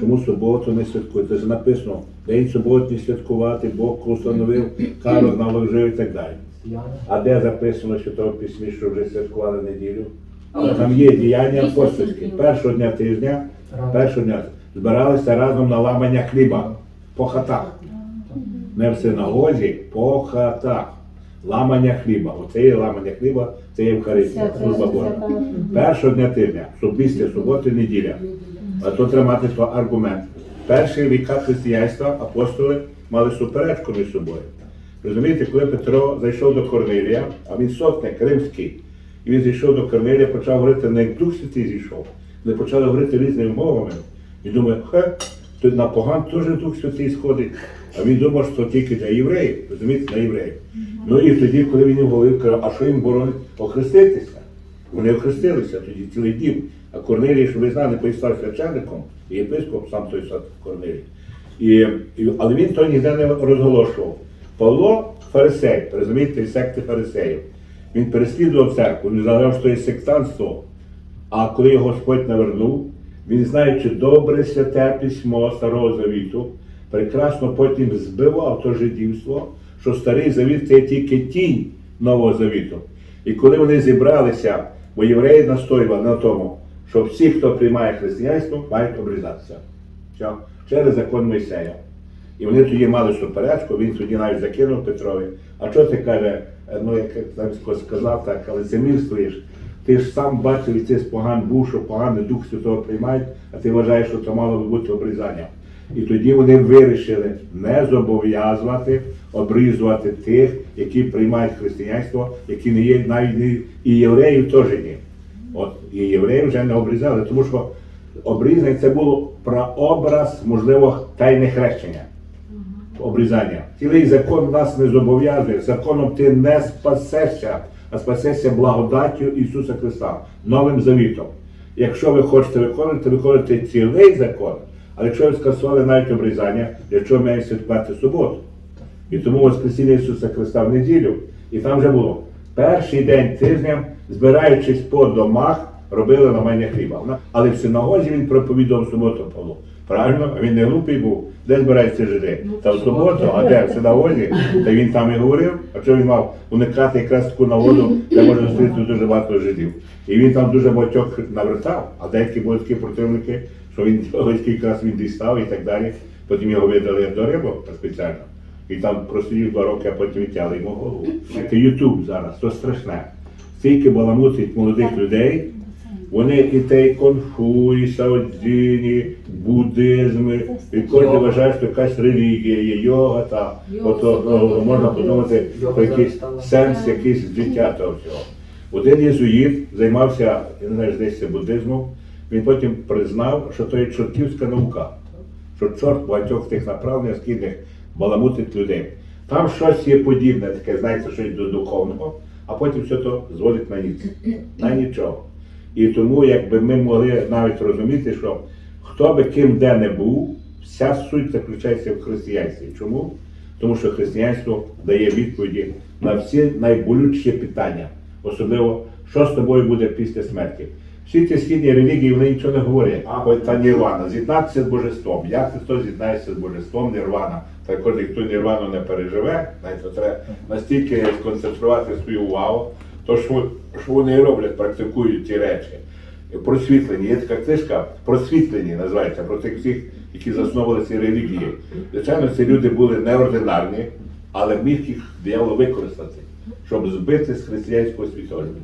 Чому суботу не святкують? Це ж написано, день суботній святкувати, Бог установив, кару наложив і так далі. А де записано, що того письмі, що вже святкували неділю? Але там є діяння апостольські. Першого дня тижня, першого дня збиралися разом на ламання хліба по хатах. Не в синагозі, по хатах. Ламання хліба. Оце є ламання хліба, це є Євхаристія, служба Божа. Першого дня тижня, що після суботи, неділя. А то треба мати то аргумент. Перші віка християнства апостоли мали суперечку між собою. Розумієте, коли Петро зайшов до Корнилія, а він сотник римський, і він зайшов до Корнилія, почав говорити, не Дух Святий зійшов, вони почали говорити різними мовами. І думає, хе, то на поган теж Дух Святий сходить. А він думав, що тільки для євреїв, розумієте, для євреїв. Ну і тоді, коли він говорив, каже, а що їм боронить? Охреститися. Вони охрестилися тоді цілий дім. А Корнилій, що ви знали, поїстав священником, і єпископ, сам той сад Корнилій. І, і, але він то ніде не розголошував. Павло фарисей, розумієте, секти фарисеїв. Він переслідував церкву, він знав, що є сектантство. А коли Господь навернув, він, знаючи добре святе письмо Старого Завіту, прекрасно потім збивав то жидівство, що старий завіт це тільки тінь Нового Завіту. І коли вони зібралися, бо євреї настоювали на тому, що всі, хто приймає християнство, мають обрізатися. Все. Через закон Мойсея. І вони тоді мали суперечку, він тоді навіть закинув Петрові. А що ти каже, ну як там сказав, так, але це мірствуєш. Ти ж сам бачив, і ти споган був, що поганий Дух Святого приймають, а ти вважаєш, що це мало би бути обрізання. І тоді вони вирішили не зобов'язувати обрізувати тих, які приймають християнство, які не є навіть і євреїв теж ні. От і євреїв вже не обрізали, тому що обрізання це було прообраз, можливо, тайне хрещення. Обрізання. Цілий закон нас не зобов'язує. Законом ти не спасешся, а спасешся благодаттю Ісуса Христа, новим завітом. Якщо ви хочете виконувати, виконуйте цілий закон. Але якщо ви скасували навіть обрізання, для чого має святкувати суботу? І тому Воскресіння Ісуса Христа в неділю, і там вже було. Перший день тижня, збираючись по домах, робили ламання хліба. Але в синагозі він проповідував суботу Павло. Правильно? А він не глупий був. Де збираються жиди? Та в суботу, а де в синагозі? Та він там і говорив, а що він мав уникати якраз таку нагоду, де може зустріти дуже багато жидів. І він там дуже багатьох навертав, а деякі були такі противники, що він кілька раз він дістав і так далі. Потім його видали до рибу спеціально. І там просидів два роки, а потім відтяли йому голову. Це Ютуб зараз, то страшне. Стільки баламутить молодих людей, вони і те конфу, і саудзіні, буддизми, і кожен вважає, що якась релігія є, йога та ото ну, можна подумати про якийсь сенс, якийсь життя того всього. Один єзуїт займався, я не знаю, здається, буддизмом, він потім признав, що то є чортівська наука, що чорт багатьох тих направленнях східних баламутить людей. Там щось є подібне, таке, знаєте, щось до духовного, а потім все то зводить на ніц, на нічого. І тому, якби ми могли навіть розуміти, що хто би ким де не був, вся суть заключається в християнстві. Чому? Тому що християнство дає відповіді на всі найболючіші питання, особливо, що з тобою буде після смерті. Всі ці східні релігії вони нічого не говорять. А ось та нірвана, з'єднатися з божеством. Як ти хто з'єднається з божеством, нірвана. Так кожен, хто нірвану не переживе, знаєте, треба настільки сконцентрувати свою увагу, то що, що вони роблять, практикують ті речі. Просвітлені. Є така книжка Просвітлені називається про тих всіх, які засновували ці релігії. Звичайно, ці люди були неординарні, але міг їх диявол використати, щоб збити з християнського світогляду.